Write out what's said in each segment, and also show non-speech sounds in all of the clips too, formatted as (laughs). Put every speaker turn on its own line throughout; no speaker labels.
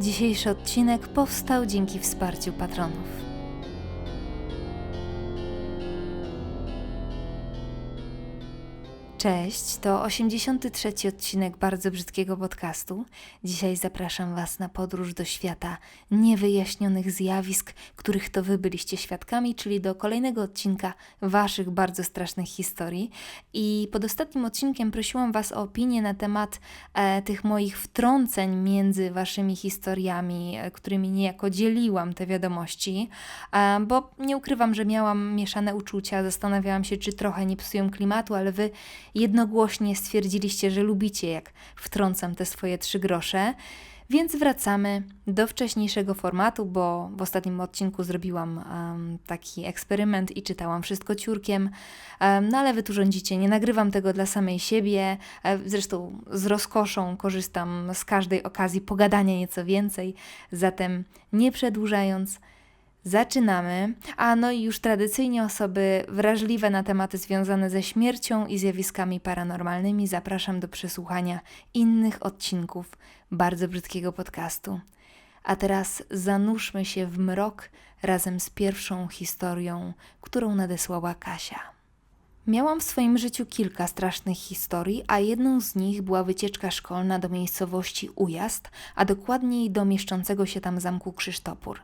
Dzisiejszy odcinek powstał dzięki wsparciu patronów. Cześć, to 83 odcinek bardzo brzydkiego podcastu. Dzisiaj zapraszam Was na podróż do świata niewyjaśnionych zjawisk, których to Wy byliście świadkami, czyli do kolejnego odcinka Waszych bardzo strasznych historii. I pod ostatnim odcinkiem prosiłam Was o opinię na temat e, tych moich wtrąceń między Waszymi historiami, e, którymi niejako dzieliłam te wiadomości, e, bo nie ukrywam, że miałam mieszane uczucia, zastanawiałam się, czy trochę nie psują klimatu, ale Wy jednogłośnie stwierdziliście, że lubicie, jak wtrącam te swoje trzy grosze. Więc wracamy do wcześniejszego formatu, bo w ostatnim odcinku zrobiłam um, taki eksperyment i czytałam wszystko ciurkiem. Um, no ale wy tu rządzicie, nie nagrywam tego dla samej siebie. E, zresztą z rozkoszą korzystam z każdej okazji pogadania nieco więcej. Zatem nie przedłużając, Zaczynamy. A no i już tradycyjnie osoby wrażliwe na tematy związane ze śmiercią i zjawiskami paranormalnymi zapraszam do przesłuchania innych odcinków bardzo brzydkiego podcastu. A teraz zanurzmy się w mrok razem z pierwszą historią, którą nadesłała Kasia. Miałam w swoim życiu kilka strasznych historii, a jedną z nich była wycieczka szkolna do miejscowości Ujazd, a dokładniej do mieszczącego się tam zamku Krzysztopór.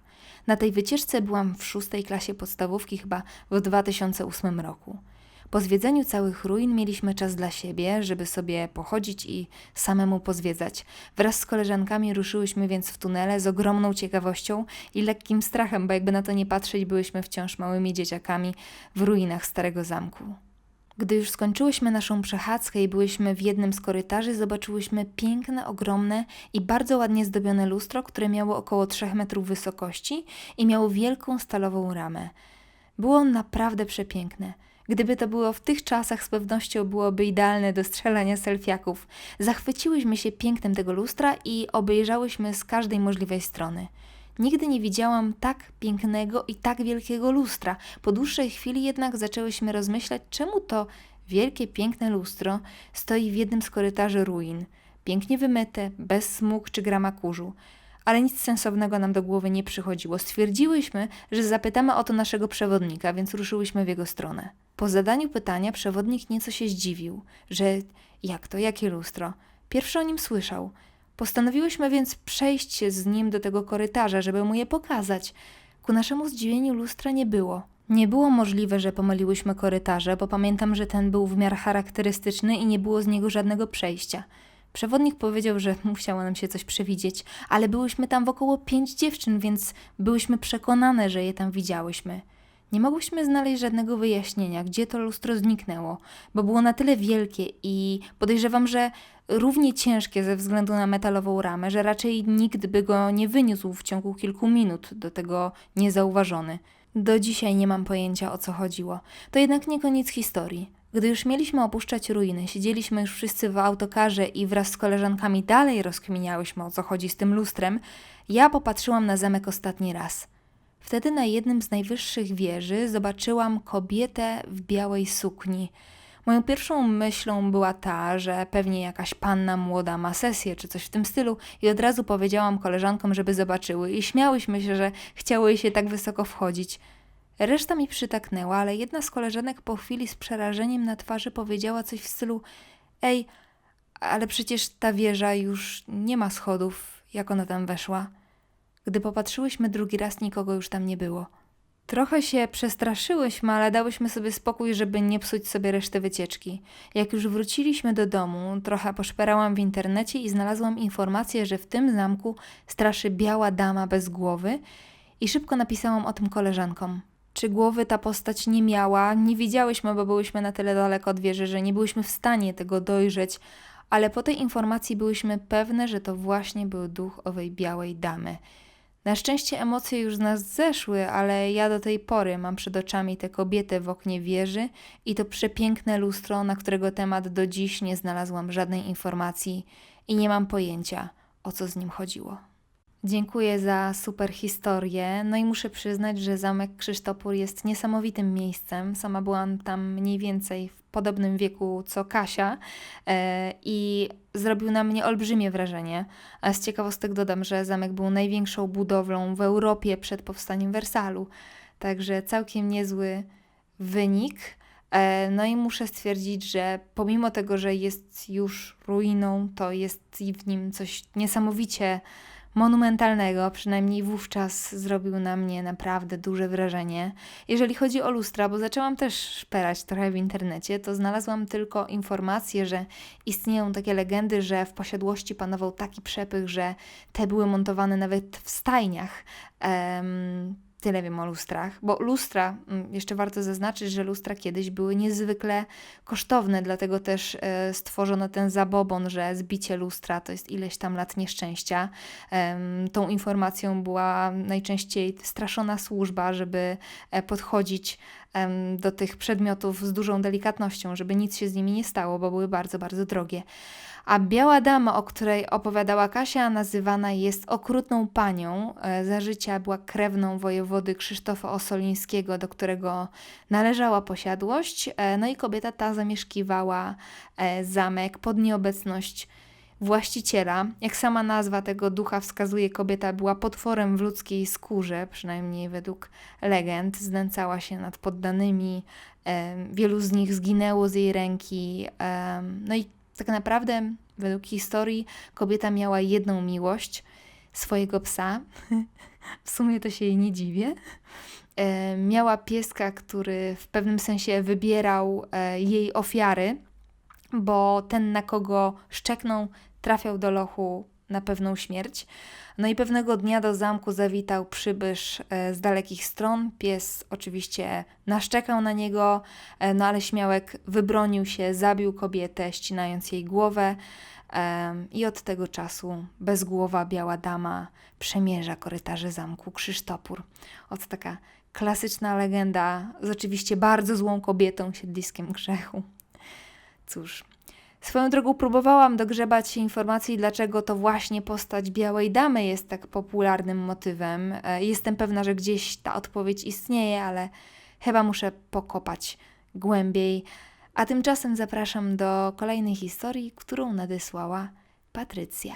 Na tej wycieczce byłam w szóstej klasie podstawówki chyba w 2008 roku. Po zwiedzeniu całych ruin mieliśmy czas dla siebie, żeby sobie pochodzić i samemu pozwiedzać. Wraz z koleżankami ruszyłyśmy więc w tunele z ogromną ciekawością i lekkim strachem, bo jakby na to nie patrzeć, byłyśmy wciąż małymi dzieciakami w ruinach starego zamku. Gdy już skończyłyśmy naszą przechadzkę i byłyśmy w jednym z korytarzy, zobaczyłyśmy piękne, ogromne i bardzo ładnie zdobione lustro, które miało około 3 metrów wysokości i miało wielką stalową ramę. Było naprawdę przepiękne. Gdyby to było w tych czasach, z pewnością byłoby idealne do strzelania selfiaków. Zachwyciłyśmy się pięknem tego lustra i obejrzałyśmy z każdej możliwej strony. Nigdy nie widziałam tak pięknego i tak wielkiego lustra. Po dłuższej chwili jednak zaczęłyśmy rozmyślać, czemu to wielkie, piękne lustro stoi w jednym z korytarzy ruin. Pięknie wymyte, bez smug czy grama kurzu. Ale nic sensownego nam do głowy nie przychodziło. Stwierdziłyśmy, że zapytamy o to naszego przewodnika, więc ruszyłyśmy w jego stronę. Po zadaniu pytania przewodnik nieco się zdziwił, że jak to, jakie lustro? Pierwszy o nim słyszał – Postanowiłyśmy więc przejść z nim do tego korytarza, żeby mu je pokazać. Ku naszemu zdziwieniu lustra nie było. Nie było możliwe, że pomyliłyśmy korytarze, bo pamiętam, że ten był w miarę charakterystyczny i nie było z niego żadnego przejścia. Przewodnik powiedział, że (laughs) musiało nam się coś przewidzieć, ale byłyśmy tam w około pięć dziewczyn, więc byłyśmy przekonane, że je tam widziałyśmy. Nie mogłyśmy znaleźć żadnego wyjaśnienia, gdzie to lustro zniknęło, bo było na tyle wielkie i podejrzewam, że równie ciężkie ze względu na metalową ramę, że raczej nikt by go nie wyniósł w ciągu kilku minut, do tego niezauważony. Do dzisiaj nie mam pojęcia o co chodziło. To jednak nie koniec historii. Gdy już mieliśmy opuszczać ruiny, siedzieliśmy już wszyscy w autokarze i wraz z koleżankami dalej rozkminiałyśmy o co chodzi z tym lustrem, ja popatrzyłam na zamek ostatni raz. Wtedy na jednym z najwyższych wieży zobaczyłam kobietę w białej sukni. Moją pierwszą myślą była ta, że pewnie jakaś panna młoda ma sesję czy coś w tym stylu i od razu powiedziałam koleżankom, żeby zobaczyły i śmiałyśmy się, że chciały się tak wysoko wchodzić. Reszta mi przytaknęła, ale jedna z koleżanek po chwili z przerażeniem na twarzy powiedziała coś w stylu Ej, ale przecież ta wieża już nie ma schodów, jak ona tam weszła. Gdy popatrzyłyśmy drugi raz, nikogo już tam nie było. Trochę się przestraszyłyśmy, ale dałyśmy sobie spokój, żeby nie psuć sobie reszty wycieczki. Jak już wróciliśmy do domu, trochę poszperałam w internecie i znalazłam informację, że w tym zamku straszy biała dama bez głowy i szybko napisałam o tym koleżankom. Czy głowy ta postać nie miała, nie widziałyśmy, bo byłyśmy na tyle daleko od wieży, że nie byłyśmy w stanie tego dojrzeć, ale po tej informacji byłyśmy pewne, że to właśnie był duch owej białej damy – na szczęście emocje już z nas zeszły, ale ja do tej pory mam przed oczami tę kobietę w oknie wieży i to przepiękne lustro, na którego temat do dziś nie znalazłam żadnej informacji i nie mam pojęcia, o co z nim chodziło. Dziękuję za super historię. No i muszę przyznać, że zamek Krzysztopór jest niesamowitym miejscem. Sama byłam tam mniej więcej w podobnym wieku co Kasia e, i zrobił na mnie olbrzymie wrażenie. A z ciekawostek dodam, że zamek był największą budowlą w Europie przed powstaniem Wersalu. Także całkiem niezły wynik. E, no i muszę stwierdzić, że pomimo tego, że jest już ruiną, to jest w nim coś niesamowicie monumentalnego, przynajmniej wówczas zrobił na mnie naprawdę duże wrażenie. Jeżeli chodzi o lustra, bo zaczęłam też szperać trochę w internecie, to znalazłam tylko informację, że istnieją takie legendy, że w posiadłości panował taki przepych, że te były montowane nawet w stajniach. Tyle wiem o lustrach, bo lustra, mm, jeszcze warto zaznaczyć, że lustra kiedyś były niezwykle kosztowne, dlatego też e, stworzono ten zabobon, że zbicie lustra to jest ileś tam lat nieszczęścia. Tą informacją była najczęściej straszona służba, żeby e, podchodzić do tych przedmiotów z dużą delikatnością, żeby nic się z nimi nie stało, bo były bardzo, bardzo drogie. A biała dama, o której opowiadała Kasia, nazywana jest okrutną panią. E, za życia była krewną wojewody Krzysztofa Osolińskiego, do którego należała posiadłość. E, no i kobieta ta zamieszkiwała e, zamek pod nieobecność właściciela. Jak sama nazwa tego ducha wskazuje, kobieta była potworem w ludzkiej skórze, przynajmniej według legend. Znęcała się nad poddanymi, wielu z nich zginęło z jej ręki. No i tak naprawdę, według historii, kobieta miała jedną miłość swojego psa. w sumie to się jej nie dziwię. E, miała pieska, który w pewnym sensie wybierał e, jej ofiary, bo ten, na kogo szczeknął, trafiał do lochu na pewną śmierć. No i pewnego dnia do zamku zawitał przybysz e, z dalekich stron. Pies oczywiście naszczekał na niego, e, no ale śmiałek wybronił się, zabił kobietę, ścinając jej głowę. I od tego czasu bezgłowa biała dama przemierza korytarze zamku Krzysztopór. Od taka klasyczna legenda z oczywiście bardzo złą kobietą, siedliskiem grzechu. Cóż, Swoją drogą próbowałam dogrzebać informacji, dlaczego to właśnie postać Białej Damy jest tak popularnym motywem. E, jestem pewna, że gdzieś ta odpowiedź istnieje, ale chyba muszę pokopać głębiej. A tymczasem zapraszam do kolejnej historii, którą nadesłała Patrycja.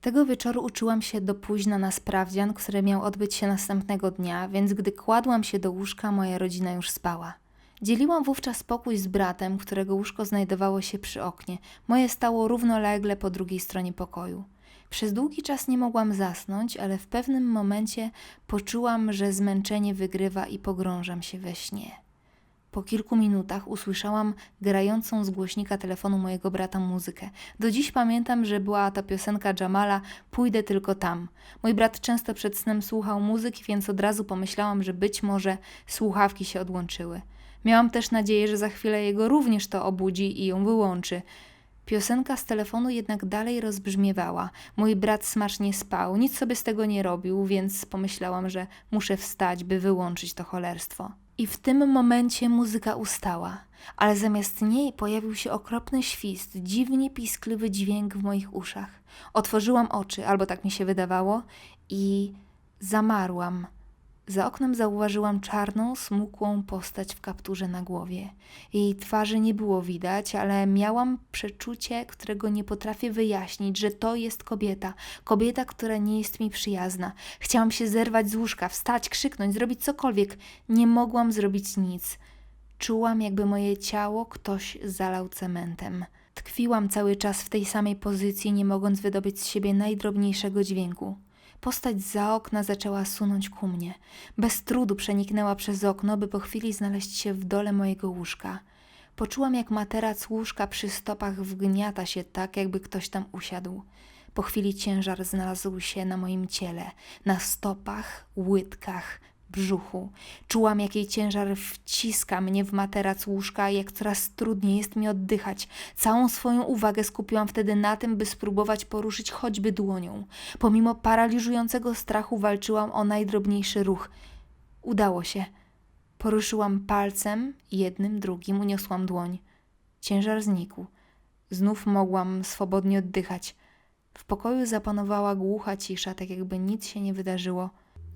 Tego wieczoru uczyłam się do późna na sprawdzian, który miał odbyć się następnego dnia, więc gdy kładłam się do łóżka, moja rodzina już spała. Dzieliłam wówczas pokój z bratem, którego łóżko znajdowało się przy oknie. Moje stało równolegle po drugiej stronie pokoju. Przez długi czas nie mogłam zasnąć, ale w pewnym momencie poczułam, że zmęczenie wygrywa i pogrążam się we śnie. Po kilku minutach usłyszałam grającą z głośnika telefonu mojego brata muzykę. Do dziś pamiętam, że była to piosenka Jamala Pójdę tylko tam. Mój brat często przed snem słuchał muzyki, więc od razu pomyślałam, że być może słuchawki się odłączyły. Miałam też nadzieję, że za chwilę jego również to obudzi i ją wyłączy. Piosenka z telefonu jednak dalej rozbrzmiewała. Mój brat smacznie spał, nic sobie z tego nie robił, więc pomyślałam, że muszę wstać, by wyłączyć to cholerstwo. I w tym momencie muzyka ustała, ale zamiast niej pojawił się okropny świst, dziwnie piskliwy dźwięk w moich uszach. Otworzyłam oczy, albo tak mi się wydawało, i zamarłam za oknem zauważyłam czarną, smukłą postać w kapturze na głowie. Jej twarzy nie było widać, ale miałam przeczucie, którego nie potrafię wyjaśnić, że to jest kobieta. Kobieta, która nie jest mi przyjazna. Chciałam się zerwać z łóżka, wstać, krzyknąć, zrobić cokolwiek. Nie mogłam zrobić nic. Czułam, jakby moje ciało ktoś zalał cementem. Tkwiłam cały czas w tej samej pozycji, nie mogąc wydobyć z siebie najdrobniejszego dźwięku. Postać za okna zaczęła sunąć ku mnie. Bez trudu przeniknęła przez okno, by po chwili znaleźć się w dole mojego łóżka. Poczułam, jak materac łóżka przy stopach wgniata się tak, jakby ktoś tam usiadł. Po chwili ciężar znalazł się na moim ciele, na stopach, łydkach, brzuchu. Czułam, jak jej ciężar wciska mnie w materac łóżka, jak coraz trudniej jest mi oddychać. Całą swoją uwagę skupiłam wtedy na tym, by spróbować poruszyć choćby dłonią. Pomimo paraliżującego strachu walczyłam o najdrobniejszy ruch. Udało się. Poruszyłam palcem, jednym, drugim uniosłam dłoń. Ciężar znikł. Znów mogłam swobodnie oddychać. W pokoju zapanowała głucha cisza, tak jakby nic się nie wydarzyło.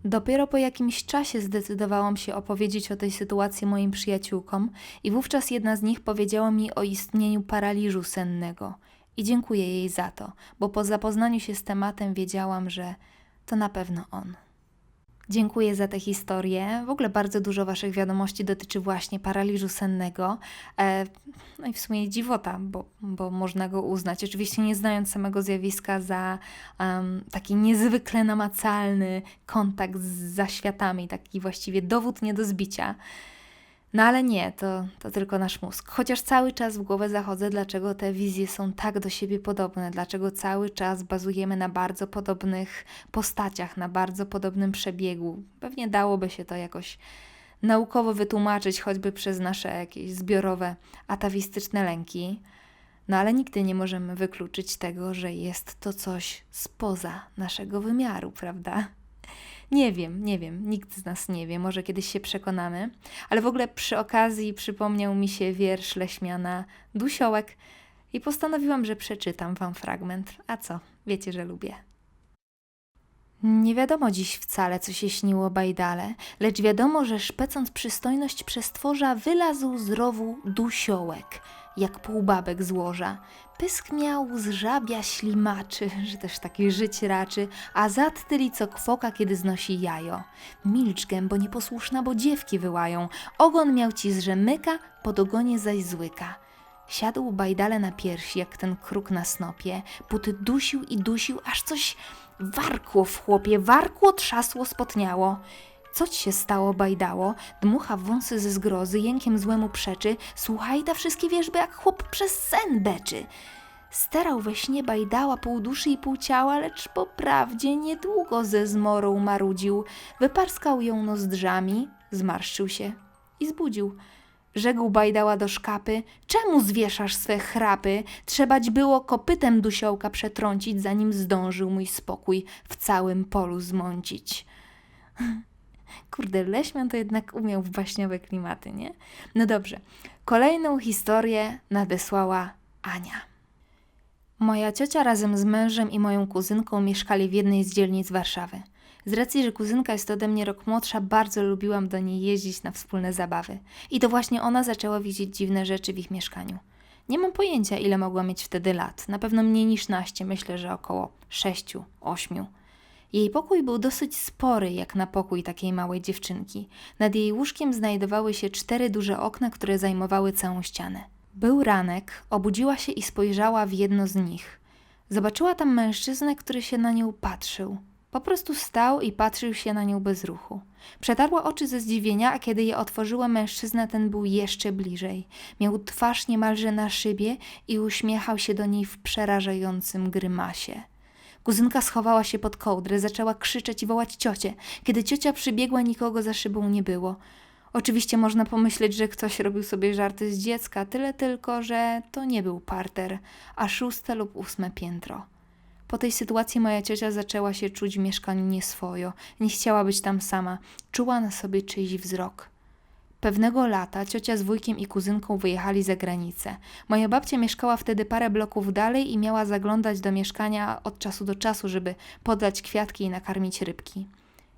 Dopiero po jakimś czasie zdecydowałam się opowiedzieć o tej sytuacji moim przyjaciółkom i wówczas jedna z nich powiedziała mi o istnieniu paraliżu sennego. I dziękuję jej za to, bo po zapoznaniu się z tematem wiedziałam, że to na pewno on. Dziękuję za tę historię. W ogóle bardzo dużo Waszych wiadomości dotyczy właśnie paraliżu sennego. E, no i w sumie dziwota, bo, bo można go uznać. Oczywiście nie znając samego zjawiska za um, taki niezwykle namacalny kontakt z zaświatami, taki właściwie dowód nie do zbicia. No ale nie, to, to tylko nasz mózg. Chociaż cały czas w głowę zachodzę, dlaczego te wizje są tak do siebie podobne, dlaczego cały czas bazujemy na bardzo podobnych postaciach, na bardzo podobnym przebiegu. Pewnie dałoby się to jakoś naukowo wytłumaczyć, choćby przez nasze jakieś zbiorowe atawistyczne lęki. No ale nigdy nie możemy wykluczyć tego, że jest to coś spoza naszego wymiaru, prawda? Nie wiem, nie wiem, nikt z nas nie wie, może kiedyś się przekonamy. Ale w ogóle przy okazji przypomniał mi się wiersz Leśmiana Dusiołek i postanowiłam, że przeczytam wam fragment. A co? Wiecie, że lubię. Nie wiadomo dziś wcale, co się śniło Bajdale, lecz wiadomo, że szpecąc przystojność przestworza, wylazł z rowu dusiołek, jak półbabek z. Pysk miał z żabia ślimaczy, (laughs) że też taki żyć raczy, a zad tyli co kwoka, kiedy znosi jajo. Milcz gębo nieposłuszna, bo dziewki wyłają. Ogon miał ci z rzemyka, pod ogonie zaś złyka. Siadł bajdale na piersi, jak ten kruk na snopie. But dusił i dusił, aż coś warkło w chłopie, warkło, trzasło, spotniało. Co ci się stało, bajdało? Dmucha wąsy ze zgrozy, jękiem złemu przeczy. Słuchaj ta wszystkie wierzby, jak chłop przez sen beczy. Sterał we śnie bajdała pół duszy i pół ciała, lecz po prawdzie niedługo ze zmorą marudził. Wyparskał ją nozdrzami, zmarszczył się i zbudził. Rzekł bajdała do szkapy, czemu zwieszasz swe chrapy? Trzebać było kopytem dusiołka przetrącić, zanim zdążył mój spokój w całym polu zmącić. Kurde, Leśmian to jednak umiał w baśniowe klimaty, nie? No dobrze. Kolejną historię nadesłała Ania. Moja ciocia razem z mężem i moją kuzynką mieszkali w jednej z dzielnic Warszawy. Z racji, że kuzynka jest ode mnie rok młodsza, bardzo lubiłam do niej jeździć na wspólne zabawy. I to właśnie ona zaczęła widzieć dziwne rzeczy w ich mieszkaniu. Nie mam pojęcia, ile mogła mieć wtedy lat. Na pewno mniej niż naście, myślę, że około sześciu, ośmiu. Jej pokój był dosyć spory, jak na pokój takiej małej dziewczynki. Nad jej łóżkiem znajdowały się cztery duże okna, które zajmowały całą ścianę. Był ranek, obudziła się i spojrzała w jedno z nich. Zobaczyła tam mężczyznę, który się na nią patrzył. Po prostu stał i patrzył się na nią bez ruchu. Przetarła oczy ze zdziwienia, a kiedy je otworzyła, mężczyzna ten był jeszcze bliżej. Miał twarz niemalże na szybie i uśmiechał się do niej w przerażającym grymasie. Kuzynka schowała się pod kołdrę, zaczęła krzyczeć i wołać ciocię. Kiedy ciocia przybiegła, nikogo za szybą nie było. Oczywiście można pomyśleć, że ktoś robił sobie żarty z dziecka, tyle tylko, że to nie był parter, a szóste lub ósme piętro. Po tej sytuacji moja ciocia zaczęła się czuć w mieszkaniu nieswojo. Nie chciała być tam sama. Czuła na sobie czyjś wzrok. Pewnego lata ciocia z wujkiem i kuzynką wyjechali za granicę. Moja babcia mieszkała wtedy parę bloków dalej i miała zaglądać do mieszkania od czasu do czasu, żeby podać kwiatki i nakarmić rybki.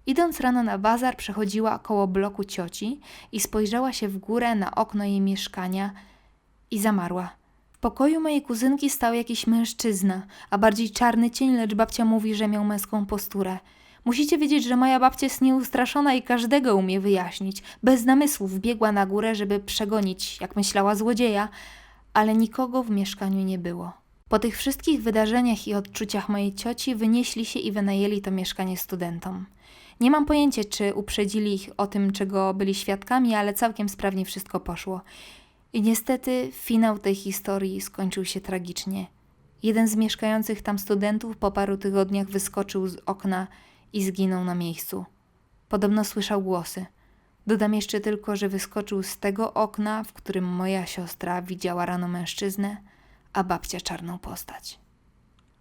Idąc rano na bazar, przechodziła koło bloku cioci i spojrzała się w górę na okno jej mieszkania i zamarła. W pokoju mojej kuzynki stał jakiś mężczyzna, a bardziej czarny cień, lecz babcia mówi, że miał męską posturę. Musicie wiedzieć, że moja babcia jest nieustraszona i każdego umie wyjaśnić. Bez namysłów biegła na górę, żeby przegonić, jak myślała, złodzieja, ale nikogo w mieszkaniu nie było. Po tych wszystkich wydarzeniach i odczuciach mojej cioci wynieśli się i wynajęli to mieszkanie studentom. Nie mam pojęcia, czy uprzedzili ich o tym, czego byli świadkami, ale całkiem sprawnie wszystko poszło. I niestety finał tej historii skończył się tragicznie. Jeden z mieszkających tam studentów po paru tygodniach wyskoczył z okna i zginął na miejscu. Podobno słyszał głosy. Dodam jeszcze tylko, że wyskoczył z tego okna, w którym moja siostra widziała rano mężczyznę, a babcia czarną postać.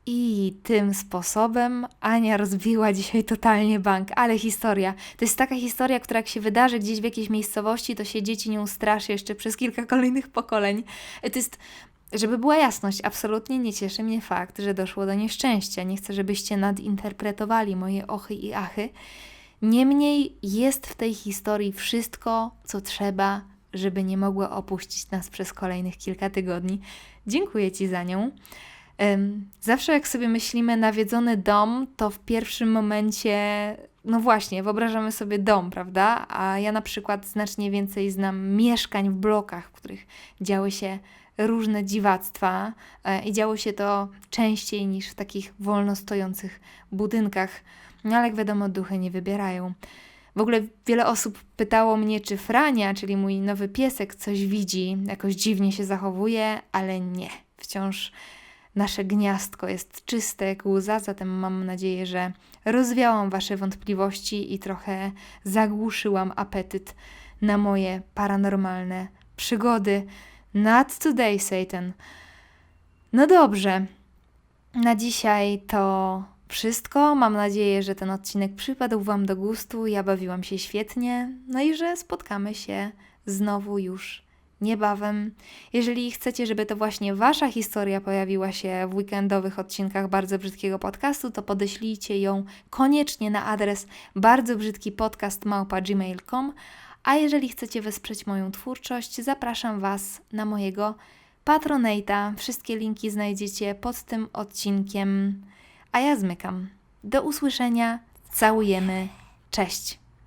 I tym sposobem Ania rozbiła dzisiaj totalnie bank, ale historia. To jest taka historia, która jak się wydarzy gdzieś w jakiejś miejscowości, to się dzieci nią straszy jeszcze przez kilka kolejnych pokoleń. To jest żeby była jasność, absolutnie nie cieszy mnie fakt, że doszło do nieszczęścia. Nie chcę, żebyście nadinterpretowali moje ochy i achy. Niemniej jest w tej historii wszystko, co trzeba, żeby nie mogła opuścić nas przez kolejnych kilka tygodni. Dziękuję Ci za nią. Zawsze jak sobie myślimy nawiedzony dom, to w pierwszym momencie, no właśnie, wyobrażamy sobie dom, prawda? A ja na przykład znacznie więcej znam mieszkań w blokach, w których działy się różne dziwactwa e, i działo się to częściej niż w takich wolno stojących budynkach. No ale jak wiadomo, duchy nie wybierają. W ogóle wiele osób pytało mnie, czy Frania, czyli mój nowy piesek, coś widzi, jakoś dziwnie się zachowuje, ale nie. Wciąż nasze gniazdko jest czyste jak łza, zatem mam nadzieję, że rozwiałam Wasze wątpliwości i trochę zagłuszyłam apetyt na moje paranormalne przygody. Not today, Satan. No dobrze. Na dzisiaj to wszystko. Mam nadzieję, że ten odcinek przypadł Wam do gustu. Ja bawiłam się świetnie. No i że spotkamy się znowu już niebawem. Jeżeli chcecie, żeby to właśnie Wasza historia pojawiła się w weekendowych odcinkach bardzo brzydkiego podcastu, to podeślijcie ją koniecznie na adres bardzo brzydki podcast małpa.gmail.com. A jeżeli chcecie wesprzeć moją twórczość, zapraszam Was na mojego Patronata. Wszystkie linki znajdziecie pod tym odcinkiem. A ja zmykam. Do usłyszenia. Całujemy. Cześć.